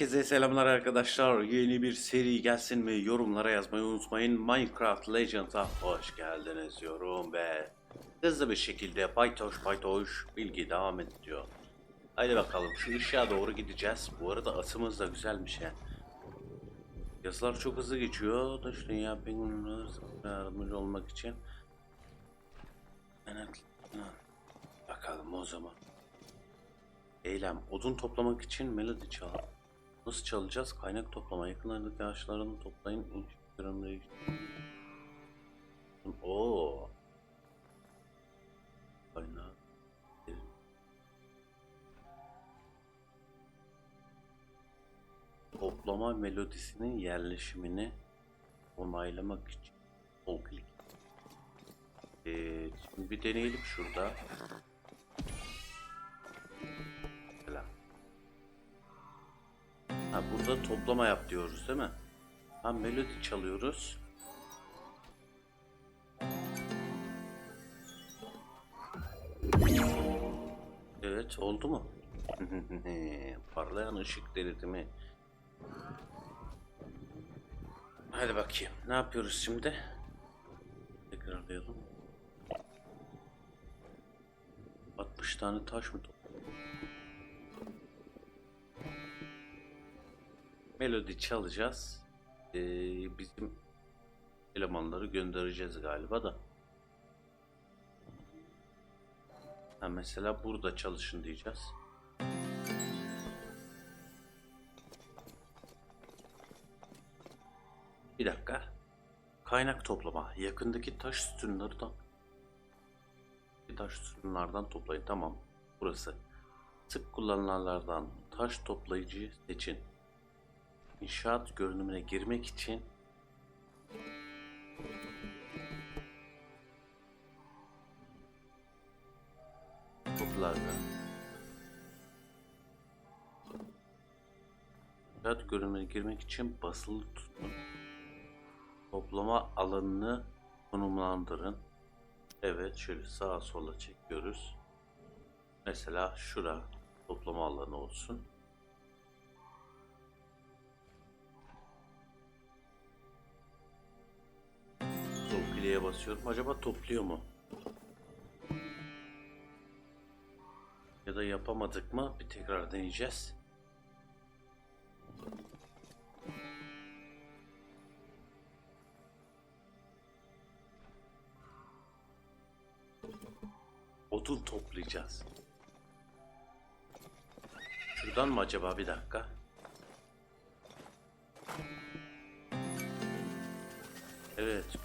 Herkese selamlar arkadaşlar. Yeni bir seri gelsin mi? Yorumlara yazmayı unutmayın. Minecraft Legends'a hoş geldiniz yorum ve hızlı bir şekilde paytoş paytoş bilgi devam ediyor. Haydi bakalım şu ışığa doğru gideceğiz. Bu arada atımız da güzelmiş ya. Yazılar çok hızlı geçiyor. Dış dünya penguinlere yardımcı olmak için. Bakalım o zaman. Eylem. Odun toplamak için melodi çal. Nasıl çalacağız? Kaynak toplama. Yakınlardaki ağaçlarını toplayın. İnşaatlarını Oo. Kaynak. Toplama melodisinin yerleşimini onaylamak için sol. Ee, şimdi bir deneyelim şurada. Ha burada toplama yap diyoruz değil mi? Ha melodi çalıyoruz. Evet oldu mu? Parlayan ışık deritimi. Hadi bakayım. Ne yapıyoruz şimdi? Tekrarlayalım. 60 tane taş mı topladık? Melodi çalacağız. Ee, bizim elemanları göndereceğiz galiba da. Ha mesela burada çalışın diyeceğiz. Bir dakika. Kaynak toplama. Yakındaki taş sütunlardan taş sütunlardan toplayın. Tamam. Burası. Sık kullanılanlardan taş toplayıcı seçin. İnşaat görünümüne girmek için toplarda İnşaat görünümüne girmek için basılı tutun. Toplama alanını konumlandırın. Evet şöyle sağa sola çekiyoruz. Mesela şura toplama alanı olsun. Kliğe basıyorum. Acaba topluyor mu? Ya da yapamadık mı? Bir tekrar deneyeceğiz. Odun toplayacağız. Şuradan mı acaba bir dakika? Evet.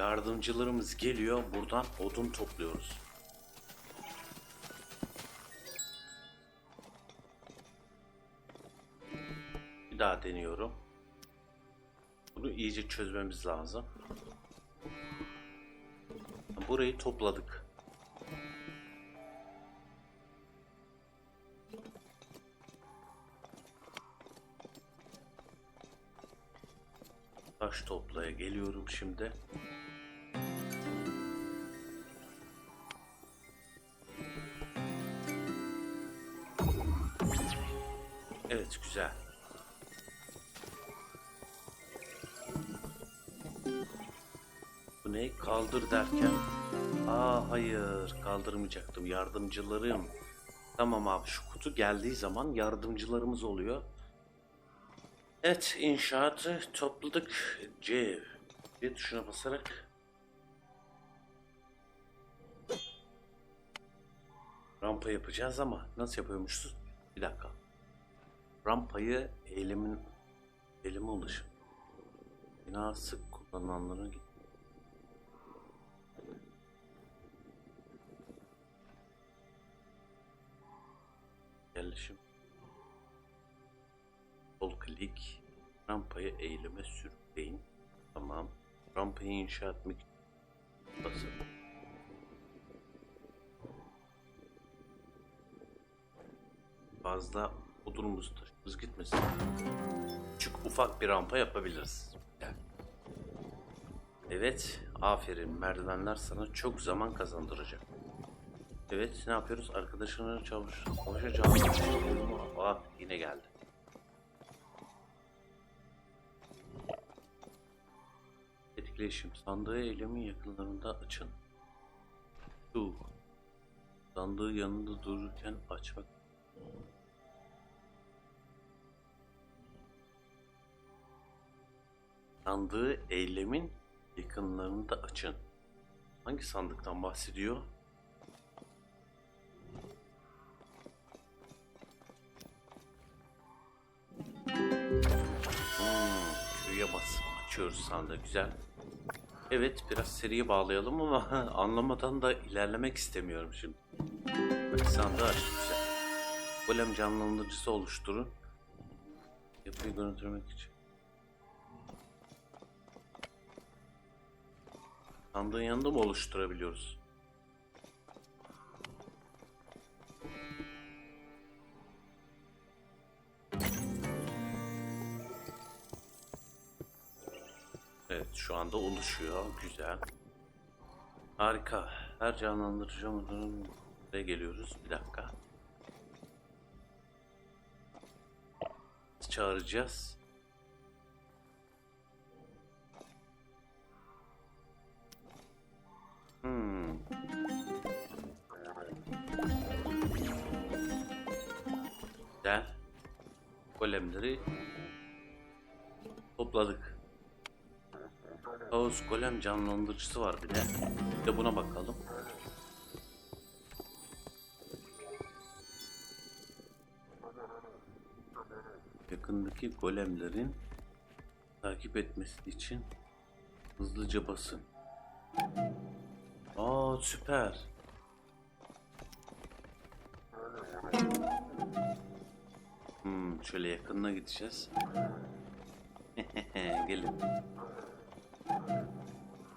Yardımcılarımız geliyor. Buradan odun topluyoruz. Bir daha deniyorum. Bunu iyice çözmemiz lazım. Burayı topladık. Taş toplaya geliyorum şimdi. Evet güzel. Bu ne? Kaldır derken. Aa hayır kaldırmayacaktım. Yardımcılarım. Tamam abi şu kutu geldiği zaman yardımcılarımız oluyor. Evet inşaatı topladık. C. C tuşuna basarak. Rampa yapacağız ama nasıl yapıyormuşuz? Bir dakika. Rampayı eğilimin eğilime ulaşın. Bina sık kullanılanların. Yerleşim. Sol klik. Rampayı eğilime sürükleyin. Tamam. Rampayı inşa etmek basın. Fazla odunumuz taşımız gitmesin. Küçük ufak bir rampa yapabiliriz. Gel. Evet, aferin. Merdivenler sana çok zaman kazandıracak. Evet ne yapıyoruz? Arkadaşının çavuş. Boşa çavuş. Bak yine geldi. Etkileşim. Sandığı eylemin yakınlarında açın. Su. Sandığı yanında dururken açmak. Sandığı eylemin yakınlarında açın. Hangi sandıktan bahsediyor? Hmm, köye. Açıyoruz sandığı. Güzel. Evet biraz seriye bağlayalım ama anlamadan da ilerlemek istemiyorum şimdi. Bak sandığı aç güzel. Golem canlandırıcısı oluşturun. Yapıyı görüntülemek için. Sandığın yanında mı oluşturabiliyoruz? Evet şu anda oluşuyor. Güzel. Harika. Her canlandırıcı ve geliyoruz. Bir dakika. Çağıracağız. Golemleri topladık. Kaos golem canlandırıcısı var bir de. Bir de buna bakalım. Yakındaki golemlerin takip etmesi için hızlıca basın. Aa süper. Hmm, şöyle yakınına gideceğiz. Gelin.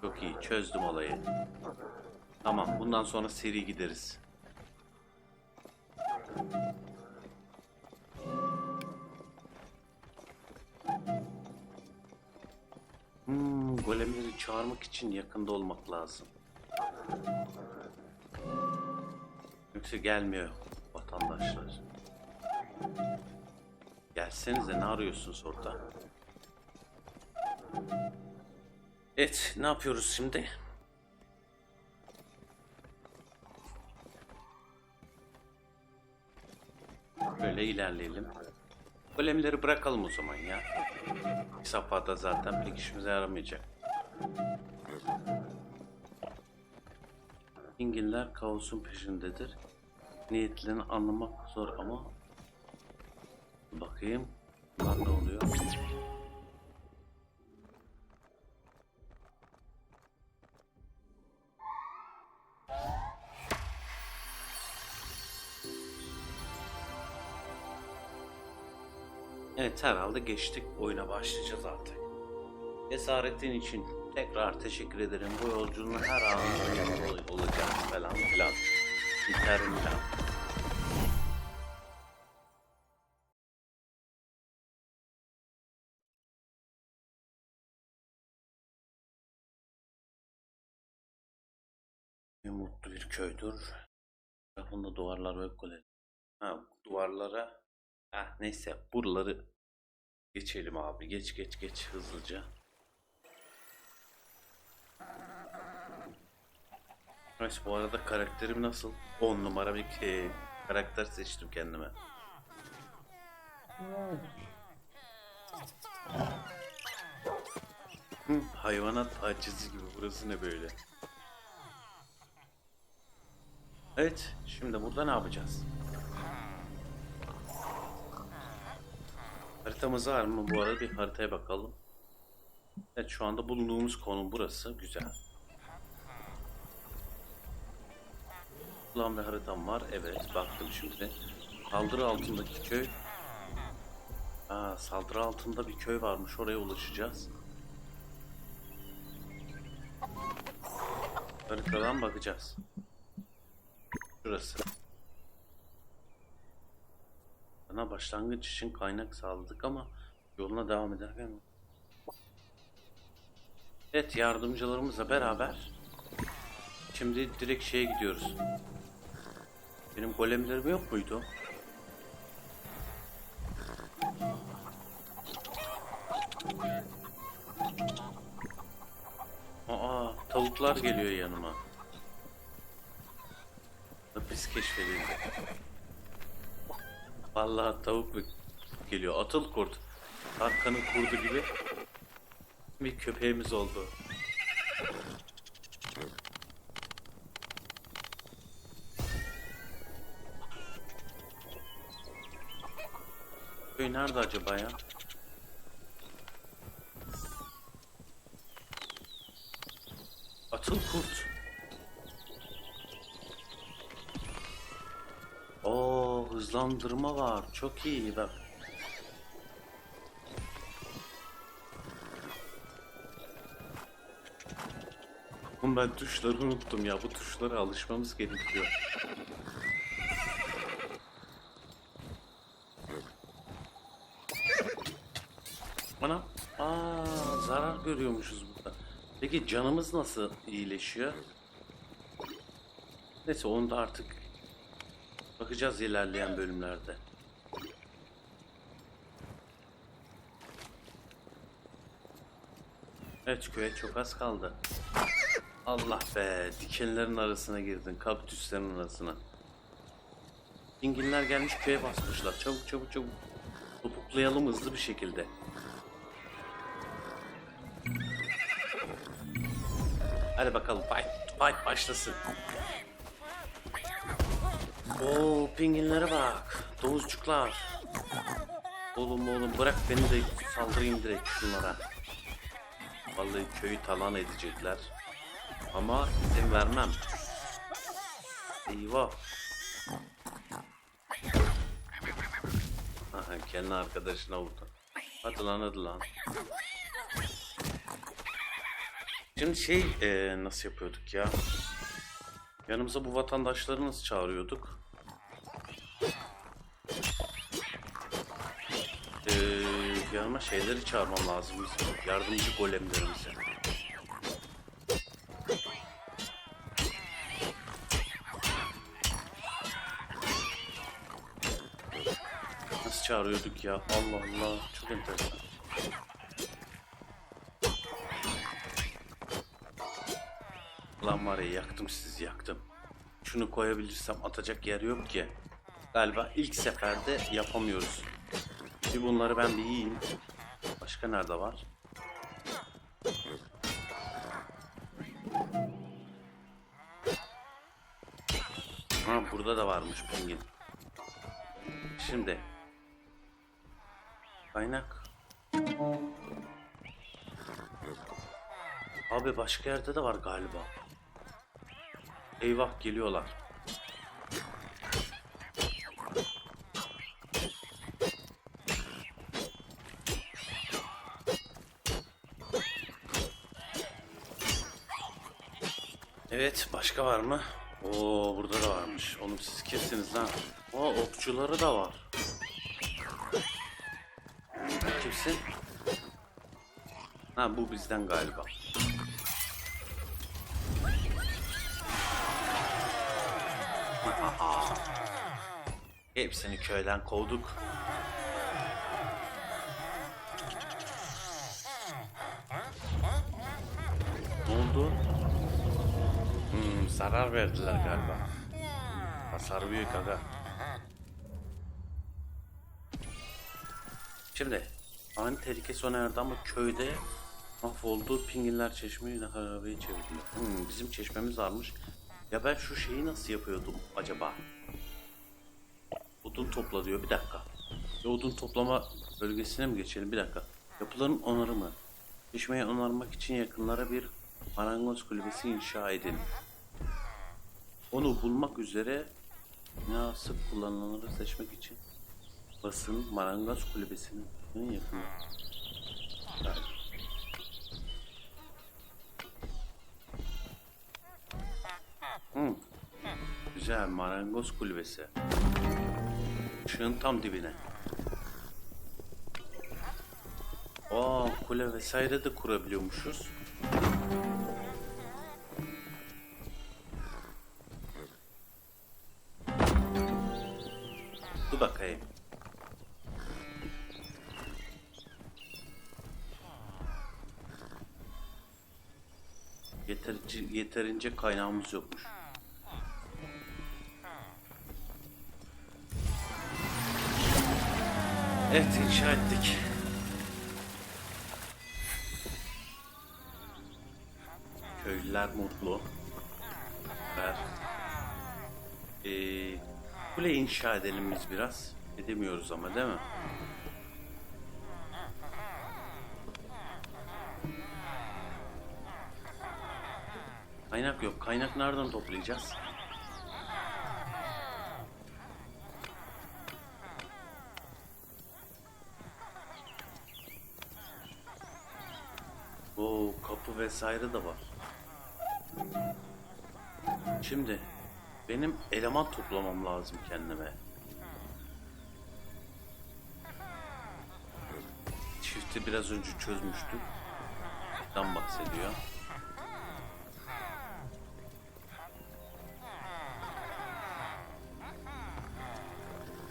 Çok iyi çözdüm olayı. Tamam bundan sonra seri gideriz. Hmm, golemleri çağırmak için yakında olmak lazım. Yoksa gelmiyor vatandaşlar. Gelsenize ne arıyorsunuz orada? Evet, ne yapıyoruz şimdi? Böyle ilerleyelim. Golemleri bırakalım o zaman ya. Bir safhada zaten pek işimize yaramayacak. İngiller kaosun peşindedir. Niyetlerini anlamak zor ama bakayım bunlar ne oluyor? Evet herhalde geçtik oyuna başlayacağız artık. Cesaretin için tekrar teşekkür ederim. Bu yolculuğun her anında yanında olacağız falan filan. Biter filan. Ne mutlu bir köydür. Etrafında duvarlar ve kule. Ha duvarlara Ah neyse buraları geçelim abi. Geç geç geç hızlıca. Evet bu arada karakterim nasıl? 10 numara bir e, karakter seçtim kendime. Hayvanat tacizi gibi burası ne böyle? Evet şimdi burada ne yapacağız? Haritamız var mı? Bu arada bir haritaya bakalım. Evet şu anda bulunduğumuz konum burası. Güzel. Ulan bir haritam var. Evet baktım şimdi. Saldırı altındaki köy. Aa, saldırı altında bir köy varmış. Oraya ulaşacağız. Haritadan bakacağız. Şurası. Sana başlangıç için kaynak sağladık ama yoluna devam ederken Evet yardımcılarımızla beraber şimdi direkt şeye gidiyoruz. Benim golemlerim yok muydu? Aa, tavuklar geliyor yanıma. Hapis keşfedildi. Vallahi tavuk mu geliyor? Atıl kurt. Tarkan'ın kurdu gibi bir köpeğimiz oldu. Köy nerede acaba ya? Atıl kurt. Hızlandırma var. Çok iyi bak. Oğlum ben tuşları unuttum ya. Bu tuşlara alışmamız gerekiyor. Ana, aa zarar görüyormuşuz burada. Peki canımız nasıl iyileşiyor? Neyse onu da artık bakacağız ilerleyen bölümlerde. Evet köye çok az kaldı. Allah be dikenlerin arasına girdin kaktüslerin arasına. Dingiller gelmiş köye basmışlar. Çabuk çabuk çabuk. Topuklayalım hızlı bir şekilde. Hadi bakalım fight, fight başlasın. Oo pinginlere bak. Domuzcuklar. Oğlum oğlum bırak beni de saldırayım direkt şunlara. Vallahi köyü talan edecekler. Ama izin vermem. Eyvah. Aha, kendi arkadaşına vurdu. Hadi lan hadi lan. Şimdi şey e, nasıl yapıyorduk ya? Yanımıza bu vatandaşları nasıl çağırıyorduk? E, yanıma şeyleri çağırmam lazım. Yardımcı golemlerimizi. Nasıl çağırıyorduk ya? Allah Allah. Çok enteresan. Lan var ya yaktım sizi yaktım. Şunu koyabilirsem atacak yer yok ki. Galiba ilk seferde yapamıyoruz. Bir bunları ben bir yiyeyim. Başka nerede var? Ha burada da varmış pingin. Şimdi. Kaynak. Abi başka yerde de var galiba. Eyvah geliyorlar. Evet başka var mı? Oo burada da varmış. Oğlum siz kimsiniz lan? Aa okçuları da var. Kimsin? Ha bu bizden galiba. Hepsini köyden kovduk. Ne oldu? Hmm, zarar verdiler galiba. Hasar büyük aga. Şimdi ani tehlike sona erdi ama köyde mahvoldu. Pinginler çeşmeyi harabeye çevirdiler. Hmm, bizim çeşmemiz varmış. Ya ben şu şeyi nasıl yapıyordum acaba? Odun topla diyor bir dakika. Bir odun toplama bölgesine mi geçelim bir dakika. Yapıların onarımı. Çeşmeyi onarmak için yakınlara bir marangoz kulübesi inşa edin. Onu bulmak üzere ne sık kullanılanları seçmek için basın marangoz kulübesinin yakını. Evet. Hmm. Güzel marangoz kulübesi. Işığın tam dibine. Aa kule vesaire de kurabiliyormuşuz. Dur bakayım. Yeterince, yeterince kaynağımız yokmuş. Evet inşa ettik. Köylüler mutlu. Ver. Ee, kule inşa edelim biz biraz. Edemiyoruz ama değil mi? Kaynak yok. Kaynak nereden toplayacağız? Oo, kapı vesaire de var. Şimdi benim eleman toplamam lazım kendime. Çifti biraz önce çözmüştük. Dan bahsediyor.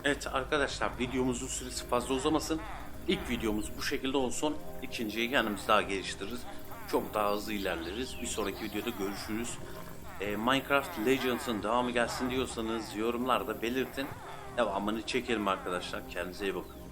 Evet arkadaşlar videomuzun süresi fazla uzamasın. İlk videomuz bu şekilde olsun. İkinciyi kendimiz daha geliştiririz. Çok daha hızlı ilerleriz. Bir sonraki videoda görüşürüz. Ee, Minecraft Legends'ın devamı gelsin diyorsanız yorumlarda belirtin. Devamını çekelim arkadaşlar. Kendinize iyi bakın.